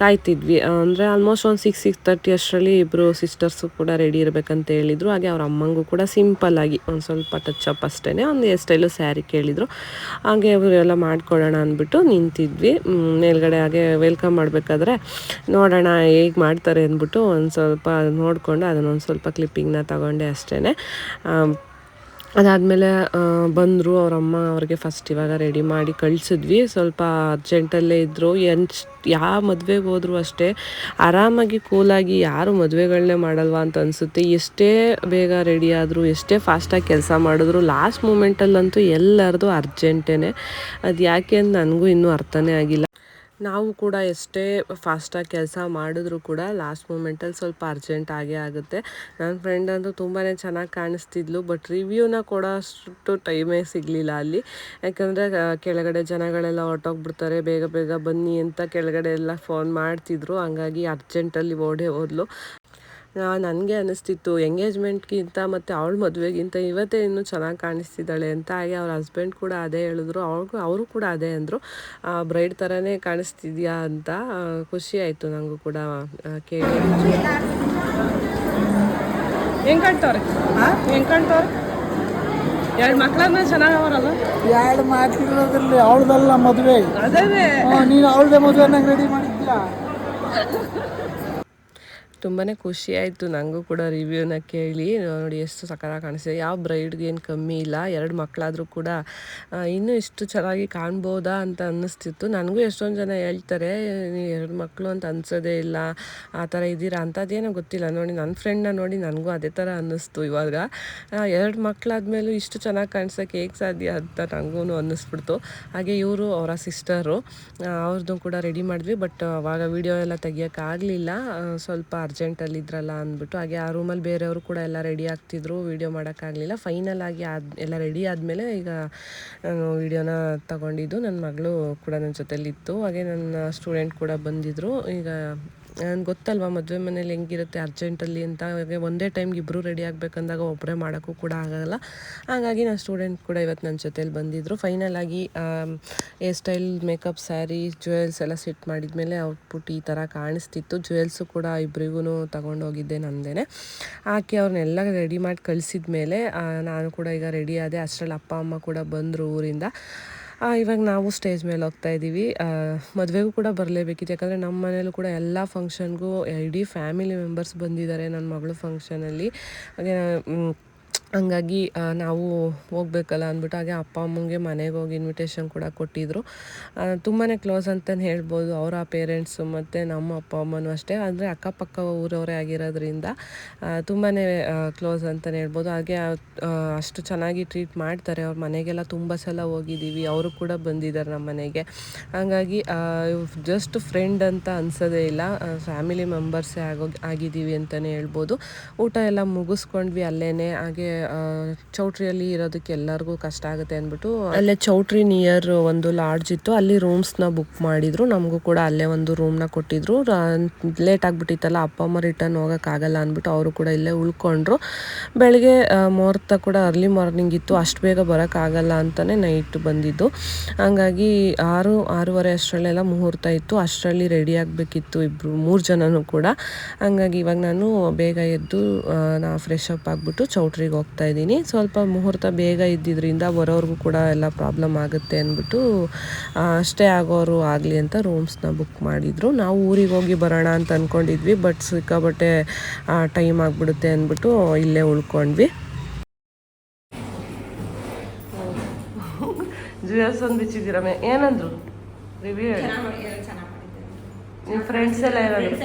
ಕಾಯ್ತಿದ್ವಿ. ಅಂದರೆ ಆಲ್ಮೋಸ್ಟ್ ಒಂದು ಸಿಕ್ಸ್ ಸಿಕ್ಸ್ ತರ್ಟಿ ಅಷ್ಟರಲ್ಲಿ ಇಬ್ಬರು ಸಿಸ್ಟರ್ಸು ಕೂಡ ರೆಡಿ ಇರಬೇಕಂತ ಹೇಳಿದರು. ಹಾಗೆ ಅವ್ರ ಅಮ್ಮಂಗೂ ಕೂಡ ಸಿಂಪಲ್ಲಾಗಿ ಒಂದು ಸ್ವಲ್ಪ ಟಚ್ ಅಪ್ ಅಷ್ಟೇ ಒಂದು ಸ್ಟೈಲು ಸ್ಯಾರಿ ಕೇಳಿದರು. ಹಾಗೆ ಅವರೆಲ್ಲ ಮಾಡ್ಕೊಳ್ಳೋಣ ಅಂದ್ಬಿಟ್ಟು ನಿಂತಿದ್ವಿ. ಮೇಲ್ಗಡೆ ಹಾಗೆ ವೆಲ್ಕಮ್ ಮಾಡಬೇಕಾದ್ರೆ ನೋಡೋಣ ಹೇಗೆ ಮಾಡ್ತಾರೆ ಅಂದ್ಬಿಟ್ಟು ಒಂದು ಸ್ವಲ್ಪ ನೋಡಿಕೊಂಡು ಅದನ್ನೊಂದು ಸ್ವಲ್ಪ ಕ್ಲಿಪ್ಪಿಂಗ್ನ ತಗೊಂಡೆ ಅಷ್ಟೇ ಅದಾದಮೇಲೆ ಬಂದರು ಅವರಮ್ಮ ಅವ್ರಿಗೆ ಫಸ್ಟ್ ಇವಾಗ ರೆಡಿ ಮಾಡಿ ಕಳಿಸಿದ್ವಿ. ಸ್ವಲ್ಪ ಅರ್ಜೆಂಟಲ್ಲೇ ಇದ್ದರು ಎಂಚ್, ಯಾವ ಮದುವೆಗೆ ಹೋದರೂ ಅಷ್ಟೇ ಆರಾಮಾಗಿ ಕೂಲಾಗಿ ಯಾರು ಮದುವೆಗಳನ್ನೇ ಮಾಡಲ್ವಾ ಅಂತ ಅನಿಸುತ್ತೆ. ಎಷ್ಟೇ ಬೇಗ ರೆಡಿ ಆದರೂ, ಎಷ್ಟೇ ಫಾಸ್ಟಾಗಿ ಕೆಲಸ ಮಾಡಿದ್ರು ಲಾಸ್ಟ್ ಮೂಮೆಂಟಲ್ಲಂತೂ ಎಲ್ಲರದು ಅರ್ಜೆಂಟೇ ಅದು ಯಾಕೆ ಅಂತ ನನಗೂ ಇನ್ನೂ ಅರ್ಥನೇ ಆಗಿಲ್ಲ. ನಾವು ಕೂಡ ಎಷ್ಟೇ ಫಾಸ್ಟಾಗಿ ಕೆಲಸ ಮಾಡಿದ್ರೂ ಕೂಡ ಲಾಸ್ಟ್ ಮೂಮೆಂಟಲ್ಲಿ ಸ್ವಲ್ಪ ಅರ್ಜೆಂಟ್ ಆಗೇ ಆಗುತ್ತೆ. ನನ್ನ ಫ್ರೆಂಡ್ ಅಂತೂ ತುಂಬಾ ಚೆನ್ನಾಗಿ ಕಾಣಿಸ್ತಿದ್ಲು ಬಟ್ ರಿವ್ಯೂನ ಕೊಡೋಷ್ಟು ಟೈಮೇ ಸಿಗಲಿಲ್ಲ ಅಲ್ಲಿ. ಯಾಕಂದರೆ ಕೆಳಗಡೆ ಜನಗಳೆಲ್ಲ ಹೊರಟೋಗ್ಬಿಡ್ತಾರೆ, ಬೇಗ ಬೇಗ ಬನ್ನಿ ಅಂತ ಕೆಳಗಡೆ ಎಲ್ಲ ಫೋನ್ ಮಾಡ್ತಿದ್ರು. ಹಂಗಾಗಿ ಅರ್ಜೆಂಟಲ್ಲಿ ಓಡೇ ಹೋದ್ಲು. ನನಗೆ ಅನಿಸ್ತಿತ್ತು ಎಂಗೇಜ್ಮೆಂಟ್ಗಿಂತ ಮತ್ತು ಅವಳ ಮದುವೆಗಿಂತ ಇವತ್ತೇ ಇನ್ನೂ ಚೆನ್ನಾಗಿ ಕಾಣಿಸ್ತಿದ್ದಾಳೆ ಅಂತ ಹಾಗೆ ಅವ್ರ ಹಸ್ಬೆಂಡ್ ಕೂಡ ಅದೇ ಹೇಳಿದ್ರು. ಅವ್ರಿಗೂ ಅವರು ಕೂಡ ಅದೇ ಅಂದರು. ಬ್ರೈಡ್ ಥರನೇ ಕಾಣಿಸ್ತಿದ್ಯಾ ಅಂತ ಖುಷಿ ಆಯಿತು ನನಗೂ ಕೂಡ ಕೇಳಿ. ಹೆಂಗೆ ಕಾಣ್ತವ್ರೆ ಹೆಂಗೆ ಕಾಣ್ತವ್ರೆ ಎರಡು ಮಕ್ಕಳನ್ನ ಚೆನ್ನಾಗಿ ಅವರಲ್ಲ? ಎರಡು ಮಾತಿರೋದ್ರಲ್ಲಿ ಅವಳದಲ್ಲ ಮದುವೆ. ಅದೇ. ನೀನು ಅವಳದೇ ಮದುವೆ ನಂಗೆ ರೆಡಿ ಮಾಡಿದ್ಯಾ? ತುಂಬಾ ಖುಷಿ ಆಯಿತು ನನಗೂ ಕೂಡ ರಿವ್ಯೂನ ಕೇಳಿ. ನೋಡಿ ಎಷ್ಟು ಸಕಾರ ಕಾಣಿಸಿದೆ ಯಾವ ಬ್ರೈಡ್ಗೆ ಏನು ಕಮ್ಮಿ ಇಲ್ಲ, ಎರಡು ಮಕ್ಕಳಾದರೂ ಕೂಡ ಇನ್ನೂ ಇಷ್ಟು ಚೆನ್ನಾಗಿ ಕಾಣ್ಬೋದಾ ಅಂತ ಅನ್ನಿಸ್ತಿತ್ತು. ನನಗೂ ಎಷ್ಟೊಂದು ಜನ ಹೇಳ್ತಾರೆ ಎರಡು ಮಕ್ಕಳು ಅಂತ ಅನ್ಸೋದೇ ಇಲ್ಲ, ಆ ಥರ ಇದ್ದೀರಾ ಅಂಥದ್ದೇನೋ ಗೊತ್ತಿಲ್ಲ. ನೋಡಿ ನನ್ನ ಫ್ರೆಂಡ್ನ ನೋಡಿ ನನಗೂ ಅದೇ ಥರ ಅನ್ನಿಸ್ತು ಇವಾಗ. ಎರಡು ಮಕ್ಕಳಾದ್ಮೇಲೂ ಇಷ್ಟು ಚೆನ್ನಾಗಿ ಕಾಣಿಸೋಕೆ ಹೇಗೆ ಸಾಧ್ಯ ಅಂತ ನನಗೂ ಅನ್ನಿಸ್ಬಿಡ್ತು. ಹಾಗೆ ಇವರು ಅವರ ಸಿಸ್ಟರು ಅವ್ರದ್ದು ಕೂಡ ರೆಡಿ ಮಾಡಿದ್ವಿ ಬಟ್ ಅವಾಗ ವಿಡಿಯೋ ಎಲ್ಲ ತೆಗಿಯೋಕ್ಕಾಗಲಿಲ್ಲ ಸ್ವಲ್ಪ ಅರ್ಜೆಂಟಲ್ಲಿ ಇದ್ರಲ್ಲ ಅಂದ್ಬಿಟ್ಟು, ಹಾಗೆ ಆ ರೂಮಲ್ಲಿ ಬೇರೆಯವರು ಕೂಡ ಎಲ್ಲ ರೆಡಿ ಆಗ್ತಿದ್ರು ವಿಡಿಯೋ ಮಾಡೋಕ್ಕಾಗಲಿಲ್ಲ ಫೈನಲ್ ಆಗಿ ಆದ, ಎಲ್ಲ ರೆಡಿ ಆದಮೇಲೆ ಈಗ ನಾನು ವೀಡಿಯೋನ ತಗೊಂಡಿದ್ದು ನನ್ನ ಮಗಳು ಕೂಡ ನನ್ನ ಜೊತೆಯಲ್ಲಿತ್ತು ಹಾಗೆ ನನ್ನ ಸ್ಟೂಡೆಂಟ್ ಕೂಡ ಬಂದಿದ್ದರು ಈಗ ನನಗೆ ಗೊತ್ತಲ್ವಾ, ಮದುವೆ ಮನೇಲಿ ಹೆಂಗಿರುತ್ತೆ ಅರ್ಜೆಂಟಲ್ಲಿ ಅಂತ. ಹಾಗೆ ಒಂದೇ ಟೈಮ್ಗೆ ಇಬ್ಬರು ರೆಡಿ ಆಗಬೇಕಂದಾಗ ಒಬ್ಬರೇ ಮಾಡೋಕ್ಕೂ ಕೂಡ ಆಗೋಲ್ಲ. ಹಾಗಾಗಿ ನಾನು ಸ್ಟೂಡೆಂಟ್ ಕೂಡ ಇವತ್ತು ನನ್ನ ಜೊತೇಲಿ ಬಂದಿದ್ದರು ಫೈನಲ್ ಆಗಿ hair style makeup sari jewels ಎಲ್ಲ ಸೆಟ್ ಮಾಡಿದ್ಮೇಲೆ ಔಟ್ಪುಟ್ ಈ ಥರ ಕಾಣಿಸ್ತಿತ್ತು. ಜ್ಯುವೆಲ್ಸು ಕೂಡ ಇಬ್ಬರಿಗೂ ತಗೊಂಡೋಗಿದ್ದೆ ನಂದೇನೆ. ಹಾಕಿ ಅವ್ರನ್ನೆಲ್ಲ ರೆಡಿ ಮಾಡಿ ಕಳಿಸಿದ ಮೇಲೆ ನಾನು ಕೂಡ ಈಗ ರೆಡಿ ಆದೆ. ಅಷ್ಟರಲ್ಲಿ ಅಪ್ಪ, ಅಮ್ಮ ಕೂಡ ಬಂದರು ಊರಿಂದ. ಇವಾಗ ನಾವು ಸ್ಟೇಜ್ ಮೇಲೆ ಹೋಗ್ತಾ ಇದ್ದೀವಿ ಮದುವೆಗೂ ಕೂಡ ಬರಲೇಬೇಕಿತ್ತು. ಯಾಕಂದರೆ ನಮ್ಮ ಮನೇಲೂ ಕೂಡ ಎಲ್ಲ ಫಂಕ್ಷನ್ಗೂ ಇಡೀ ಫ್ಯಾಮಿಲಿ ಮೆಂಬರ್ಸ್ ಬಂದಿದ್ದಾರೆ ನನ್ನ ಮಗಳು ಫಂಕ್ಷನಲ್ಲಿ ಹಾಗೆ ಹಂಗಾಗಿ ನಾವು ಹೋಗ್ಬೇಕಲ್ಲ ಅಂದ್ಬಿಟ್ಟು ಹಾಗೆ ಅಪ್ಪ ಅಮ್ಮಂಗೆ ಮನೆಗೆ ಹೋಗಿ ಇನ್ವಿಟೇಷನ್ ಕೂಡ ಕೊಟ್ಟಿದ್ರು. ತುಂಬಾ ಕ್ಲೋಸ್ ಅಂತಲೇ ಹೇಳ್ಬೋದು. ಅವರ ಪೇರೆಂಟ್ಸು ಮತ್ತು ನಮ್ಮ ಅಪ್ಪ ಅಮ್ಮನೂ ಅಷ್ಟೇ. ಅಂದರೆ ಅಕ್ಕಪಕ್ಕ ಊರವರೇ ಆಗಿರೋದ್ರಿಂದ ತುಂಬಾ ಕ್ಲೋಸ್ ಅಂತಲೇ ಹೇಳ್ಬೋದು. ಹಾಗೆ ಅಷ್ಟು ಚೆನ್ನಾಗಿ ಟ್ರೀಟ್ ಮಾಡ್ತಾರೆ. ಅವ್ರ ಮನೆಗೆಲ್ಲ ತುಂಬ ಸಲ ಹೋಗಿದ್ದೀವಿ. ಅವರು ಕೂಡ ಬಂದಿದ್ದಾರೆ ನಮ್ಮ ಮನೆಗೆ. ಹಾಗಾಗಿ ಜಸ್ಟ್ ಫ್ರೆಂಡ್ ಅಂತ ಅನ್ಸೋದೇ ಇಲ್ಲ. ಫ್ಯಾಮಿಲಿ ಮೆಂಬರ್ಸೇ ಆಗೋ ಆಗಿದ್ದೀವಿ ಅಂತಲೇ ಹೇಳ್ಬೋದು. ಊಟ ಎಲ್ಲ ಮುಗಿಸ್ಕೊಂಡ್ವಿ ಅಲ್ಲೇ ಹಾಗೆ ಚೌಟ್ರಿಯಲ್ಲಿ ಇರೋದಕ್ಕೆ ಎಲ್ಲರಿಗೂ ಕಷ್ಟ ಆಗುತ್ತೆ ಅಂದ್ಬಿಟ್ಟು ಅಲ್ಲೇ ಚೌಟ್ರಿ ನಿಯರ್ ಒಂದು ಲಾಡ್ಜ್ ಇತ್ತು. ಅಲ್ಲಿ ರೂಮ್ಸ್ನ ಬುಕ್ ಮಾಡಿದ್ರು. ನಮಗೂ ಕೂಡ ಅಲ್ಲೇ ಒಂದು ರೂಮ್ನ ಕೊಟ್ಟಿದ್ರು. ಲೇಟ್ ಆಗಿಬಿಟ್ಟಿತ್ತಲ್ಲ, ಅಪ್ಪ ಅಮ್ಮ ರಿಟರ್ನ್ ಹೋಗೋಕ್ಕಾಗಲ್ಲ ಅಂದ್ಬಿಟ್ಟು ಅವರು ಕೂಡ ಇಲ್ಲೇ ಉಳ್ಕೊಂಡ್ರು. ಬೆಳಗ್ಗೆ ಮುಹೂರ್ತ ಕೂಡ ಅರ್ಲಿ ಮಾರ್ನಿಂಗ್ ಇತ್ತು. ಅಷ್ಟು ಬೇಗ ಬರೋಕ್ಕಾಗಲ್ಲ ಅಂತಲೇ ನೈಟ್ ಬಂದಿದ್ದು. ಹಂಗಾಗಿ ಆರು, ಆರೂವರೆ ಅಷ್ಟರಲ್ಲೆಲ್ಲ ಮುಹೂರ್ತ ಇತ್ತು. ಅಷ್ಟರಲ್ಲಿ ರೆಡಿ ಆಗಬೇಕಿತ್ತು ಇಬ್ಬರು ಮೂರು ಜನನೂ ಕೂಡ. ಹಂಗಾಗಿ ಇವಾಗ ನಾನು ಬೇಗ ಎದ್ದು ನಾ ಫ್ರೆಶ್ ಅಪ್ ಆಗಿಬಿಟ್ಟು ಚೌಟ್ರಿಗೆ ಹೋಗ್ತಾ ಇದ್ದೀನಿ. ಸ್ವಲ್ಪ ಮುಹೂರ್ತ ಬೇಗ ಇದ್ದಿದ್ದರಿಂದ ಬರೋರಿಗೂ ಕೂಡ ಎಲ್ಲ ಪ್ರಾಬ್ಲಮ್ ಆಗುತ್ತೆ ಅಂದ್ಬಿಟ್ಟು ಅಷ್ಟೇ ಆಗೋರು ಆಗಲಿ ಅಂತ ರೂಮ್ಸ್ನ ಬುಕ್ ಮಾಡಿದರು. ನಾವು ಊರಿಗೆ ಹೋಗಿ ಬರೋಣ ಅಂತ ಅಂದ್ಕೊಂಡಿದ್ವಿ ಬಟ್ ಸಿಕ್ಕಾಬಟ್ಟೆ ಟೈಮ್ ಆಗಿಬಿಡುತ್ತೆ ಅಂದ್ಬಿಟ್ಟು ಇಲ್ಲೇ ಉಳ್ಕೊಂಡ್ವಿ. ಜ್ಯೂಯಲ್ಸ್ ಒಂದು ಬಿಚ್ಚಿದ್ದೀರಮ್ಮೆ ಏನಂದ್ರು? ರಿವ್ಯೂ ನಿಮ್ಮ ಫ್ರೆಂಡ್ಸ್ ಎಲ್ಲ ಏನಂದ್ರು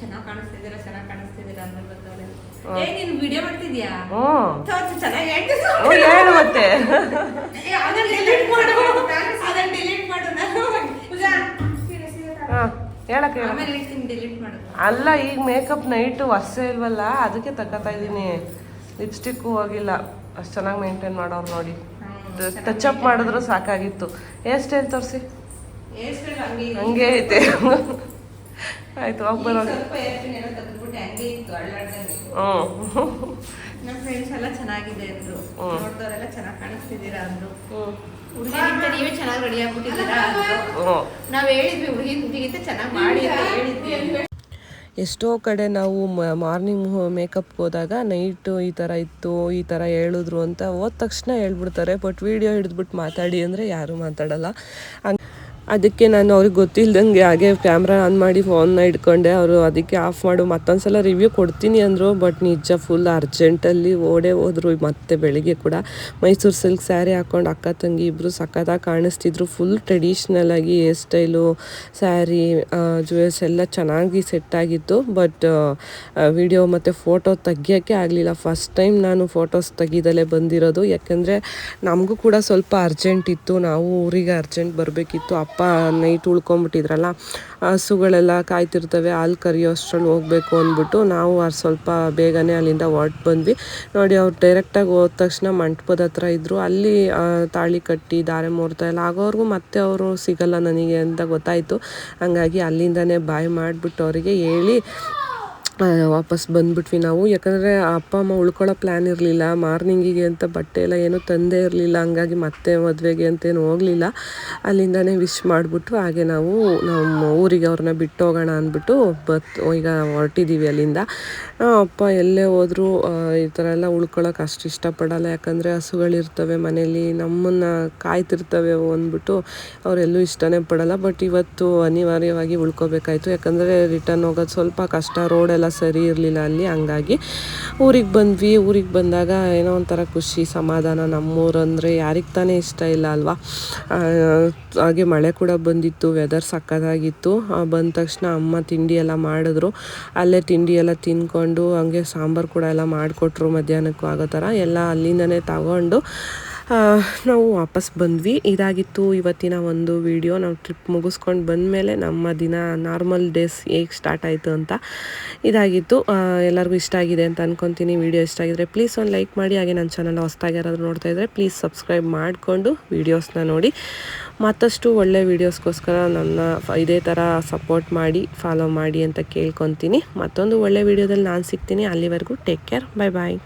ಚೆನ್ನಾಗಿ ಕಾಣಿಸ್ತಿದ್ದೀರಾ ಚೆನ್ನಾಗಿ ಹೇಳು ಮತ್ತೆ. ಹೇಳಕ್ಕೆ ಅಲ್ಲ ಈಗ ಮೇಕಪ್ ನೈಟು ವರ್ಷ ಇಲ್ವಲ್ಲ ಅದಕ್ಕೆ ತಗೋತಾ ಇದ್ದೀನಿ. ಲಿಪ್ಸ್ಟಿಕ್ಕು ಹೋಗಿಲ್ಲ. ಅಷ್ಟು ಚೆನ್ನಾಗಿ ಮೇಂಟೈನ್ ಮಾಡೋರು ನೋಡಿ. ಟಚ್ ಅಪ್ ಮಾಡಿದ್ರು ಸಾಕಾಗಿತ್ತು. ಎಷ್ಟು ಸ್ಟೈಲ್ ತೋರಿಸಿ? ಹಂಗೆ ಐತೆ. ಆಯ್ತು ಹೋಗಿ ಬರೋದು ಹ್ಞೂ ನಮ್ಮ ಫ್ರೆಂಡ್ಸ್ ಎಲ್ಲ ಚೆನ್ನಾಗಿದೆ ಅಂದ್ರು. ನೋಡ್ದವರೆಲ್ಲ ಚೆನ್ನಾಗಿ ಕಾಣಿಸ್ತಿದ್ದೀರಾ ಅಂದ್ರು. ಹ್ಞೂ ಹುಡುಗಿಗಿಂತ ನೀವೇ ಚೆನ್ನಾಗಿ ರೆಡಿ ಆಗ್ಬಿಟ್ಟಿದ್ದೀರಾ ಅಂದ್ರು. ಹ್ಞೂ ಹೇಳಿದ್ವಿ ಹುಡುಗಿಗಿಂತ ಚೆನ್ನಾಗಿ ಮಾಡಿ ಅಂತ ಹೇಳಿದ್ವಿ ಎಷ್ಟೋ ಕಡೆ ನಾವು ಮಾರ್ನಿಂಗ್ ಮೇಕಪ್ಗೆ ಹೋದಾಗ ನೈಟು ಈ ಥರ ಇತ್ತು ಈ ಥರ ಹೇಳಿದ್ರು ಅಂತ ಹೋದ ತಕ್ಷಣ ಹೇಳ್ಬಿಡ್ತಾರೆ ಬಟ್ ವಿಡಿಯೋ ಹಿಡಿದ್ಬಿಟ್ಟು ಮಾತಾಡಿ ಅಂದರೆ ಯಾರೂ ಮಾತಾಡಲ್ಲ. ಹಂಗ್ ಅದಕ್ಕೆ ನಾನು ಅವ್ರಿಗೆ ಗೊತ್ತಿಲ್ದಂಗೆ ಹಾಗೆ ಕ್ಯಾಮ್ರಾ ಆನ್ ಮಾಡಿ ಫೋನ್ನ ಇಟ್ಕೊಂಡೆ. ಅವರು ಅದಕ್ಕೆ ಆಫ್ ಮಾಡು ಮತ್ತೊಂದು ಸಲ ರಿವ್ಯೂ ಕೊಡ್ತೀನಿ ಅಂದರು ಬಟ್ ನಿಜ ಫುಲ್ ಅರ್ಜೆಂಟಲ್ಲಿ ಓಡೇ ಹೋದ್ರು ಮತ್ತೆ ಬೆಳಿಗ್ಗೆ ಕೂಡ. ಮೈಸೂರು ಸಿಲ್ಕ್ ಸ್ಯಾರಿ ಹಾಕ್ಕೊಂಡು ಅಕ್ಕ ತಂಗಿ ಇಬ್ಬರು ಸಖತ್ತಾಗಿ ಕಾಣಿಸ್ತಿದ್ರು. ಫುಲ್ ಟ್ರೆಡಿಷ್ನಲ್ ಆಗಿ ಹೇರ್ ಸ್ಟೈಲು ಸ್ಯಾರಿ ಜುವೆಲ್ಸ್ ಎಲ್ಲ ಚೆನ್ನಾಗಿ ಸೆಟ್ ಆಗಿತ್ತು. ಬಟ್ ವಿಡಿಯೋ ಮತ್ತು ಫೋಟೋ ತೆಗಿಯೋಕ್ಕೆ ಆಗಲಿಲ್ಲ. ಫಸ್ಟ್ ಟೈಮ್ ನಾನು ಫೋಟೋಸ್ ತೆಗೀದಲ್ಲೇ ಬಂದಿರೋದು. ಯಾಕೆಂದರೆ ನಮಗೂ ಕೂಡ ಸ್ವಲ್ಪ ಅರ್ಜೆಂಟ್ ಇತ್ತು. ನಾವು ಊರಿಗೆ ಅರ್ಜೆಂಟ್ ಬರಬೇಕಿತ್ತು. ಅಪ್ಪ ನೈಟ್ ಉಳ್ಕೊಂಬಿಟ್ಟಿದ್ರಲ್ಲ ಹಸುಗಳೆಲ್ಲ ಕಾಯ್ತಿರ್ತವೆ, ಹಾಲು ಕರಿಯೋ ಅಷ್ಟರಲ್ಲಿ ಹೋಗಬೇಕು ಅಂದ್ಬಿಟ್ಟು ನಾವು ಅದು ಸ್ವಲ್ಪ ಬೇಗನೆ ಅಲ್ಲಿಂದ ಹೊರ್ಟು ಬಂದ್ವಿ. ನೋಡಿ, ಅವ್ರು ಡೈರೆಕ್ಟಾಗಿ ಹೋದ ತಕ್ಷಣ ಮಂಟಪದ ಹತ್ರ ಇದ್ದರು ಅಲ್ಲಿ ತಾಳಿ ಕಟ್ಟಿ ದಾರೆ ಮುಹೂರ್ತ ಎಲ್ಲ ಆಗೋವ್ರಿಗೂ ಮತ್ತೆ ಅವರು ಸಿಗಲ್ಲ ನನಗೆ ಅಂತ ಗೊತ್ತಾಯಿತು. ಹಂಗಾಗಿ ಅಲ್ಲಿಂದನೇ ಬಾಯ್ ಮಾಡಿಬಿಟ್ಟು ಅವರಿಗೆ ಹೇಳಿ ವಾಪಸ್ ಬಂದ್ಬಿಟ್ವಿ ನಾವು. ಯಾಕಂದರೆ ಅಪ್ಪ ಅಮ್ಮ ಉಳ್ಕೊಳ್ಳೋ ಪ್ಲ್ಯಾನ್ ಇರಲಿಲ್ಲ. ಮಾರ್ನಿಂಗಿಗೆ ಅಂತ ಬಟ್ಟೆ ಎಲ್ಲ ಏನೂ ತಂದೇ ಇರಲಿಲ್ಲ. ಹಂಗಾಗಿ ಮತ್ತೆ ಮದುವೆಗೆ ಅಂತೇನು ಹೋಗಲಿಲ್ಲ. ಅಲ್ಲಿಂದನೇ ವಿಶ್ ಮಾಡಿಬಿಟ್ಟು ಹಾಗೆ ನಾವು ನಮ್ಮ ಊರಿಗೆ ಅವ್ರನ್ನ ಬಿಟ್ಟು ಹೋಗೋಣ ಅಂದ್ಬಿಟ್ಟು ಬತ್, ಈಗ ಹೊರಟಿದ್ದೀವಿ ಅಲ್ಲಿಂದ. ಅಪ್ಪ ಎಲ್ಲೇ ಹೋದರೂ ಈ ಥರ ಎಲ್ಲ ಉಳ್ಕೊಳ್ಳೋಕೆ ಅಷ್ಟು ಇಷ್ಟಪಡಲ್ಲ. ಯಾಕಂದರೆ ಹಸುಗಳಿರ್ತವೆ ಮನೇಲಿ, ನಮ್ಮನ್ನು ಕಾಯ್ತಿರ್ತವೆ ಅಂದ್ಬಿಟ್ಟು ಅವರೆಲ್ಲೂ ಇಷ್ಟನೇ ಪಡಲ್ಲ. ಬಟ್ ಇವತ್ತು ಅನಿವಾರ್ಯವಾಗಿ ಉಳ್ಕೋಬೇಕಾಯಿತು. ಯಾಕಂದರೆ ರಿಟರ್ನ್ ಹೋಗೋದು ಸ್ವಲ್ಪ ಕಷ್ಟ. ರೋಡೆಲ್ಲ ಸರಿ ಇರಲಿಲ್ಲ ಅಲ್ಲಿ, ಹಂಗಾಗಿ ಊರಿಗೆ ಬಂದ್ವಿ. ಊರಿಗೆ ಬಂದಾಗ ಏನೋ ಒಂಥರ ಖುಷಿ, ಸಮಾಧಾನ. ನಮ್ಮೂರಂದರೆ ಯಾರಿಗೆ ತಾನೇ ಇಷ್ಟ ಇಲ್ಲ ಅಲ್ವಾ? ಹಾಗೆ ಮಳೆ ಕೂಡ ಬಂದಿತ್ತು ವೆದರ್ ಸಕ್ಕತ್ತಾಗಿತ್ತು ಬಂದ ತಕ್ಷಣ ಅಮ್ಮ ತಿಂಡಿ ಎಲ್ಲ ಮಾಡಿದ್ರು. ಅಲ್ಲೇ ತಿಂಡಿ ಎಲ್ಲ ತಿನ್ಕೊಂಡು ಹಂಗೆ ಸಾಂಬಾರು ಕೂಡ ಎಲ್ಲ ಮಾಡಿಕೊಟ್ರು ಮಧ್ಯಾಹ್ನಕ್ಕೂ ಆಗೋ ಥರ. ಎಲ್ಲ ಅಲ್ಲಿಂದನೇ ತಗೊಂಡು ನಾವು ವಾಪಸ್ ಬಂದ್ವಿ. ಇದಾಗಿತ್ತು ಇವತ್ತಿನ ಒಂದು ವಿಡಿಯೋ ನಾವು ಟ್ರಿಪ್ ಮುಗಿಸ್ಕೊಂಡು ಬಂದಮೇಲೆ ನಮ್ಮ ದಿನ ನಾರ್ಮಲ್ ಡೇಸ್ ಹೇಗೆ ಸ್ಟಾರ್ಟ್ ಆಯಿತು ಅಂತ ಇದಾಗಿತ್ತು. ಎಲ್ಲರಿಗೂ ಇಷ್ಟ ಆಗಿದೆ ಅಂತ ಅನ್ಕೊತೀನಿ. ವಿಡಿಯೋ ಇಷ್ಟ ಆಗಿದ್ರೆ ಪ್ಲೀಸ್ ಒಂದು ಲೈಕ್ ಮಾಡಿ. ಹಾಗೆ ನನ್ನ ಚಾನಲ್ ಹೊಸ್ದಾಗಿ ಯಾರಾದರೂ ನೋಡ್ತಾ ಇದ್ದರೆ ಪ್ಲೀಸ್ ಸಬ್ಸ್ಕ್ರೈಬ್ ಮಾಡಿಕೊಂಡು ವೀಡಿಯೋಸ್ನ ನೋಡಿ. ಮತ್ತಷ್ಟು ಒಳ್ಳೆ ವೀಡಿಯೋಸ್ಗೋಸ್ಕರ ನನ್ನ ಇದೇ ಥರ ಸಪೋರ್ಟ್ ಮಾಡಿ ಫಾಲೋ ಮಾಡಿ ಅಂತ ಕೇಳ್ಕೊತೀನಿ. ಮತ್ತೊಂದು ಒಳ್ಳೆ ವೀಡಿಯೋದಲ್ಲಿ ನಾನು ಸಿಗ್ತೀನಿ. ಅಲ್ಲಿವರೆಗೂ ಟೇಕ್ ಕೇರ್ ಬೈ ಬಾಯ್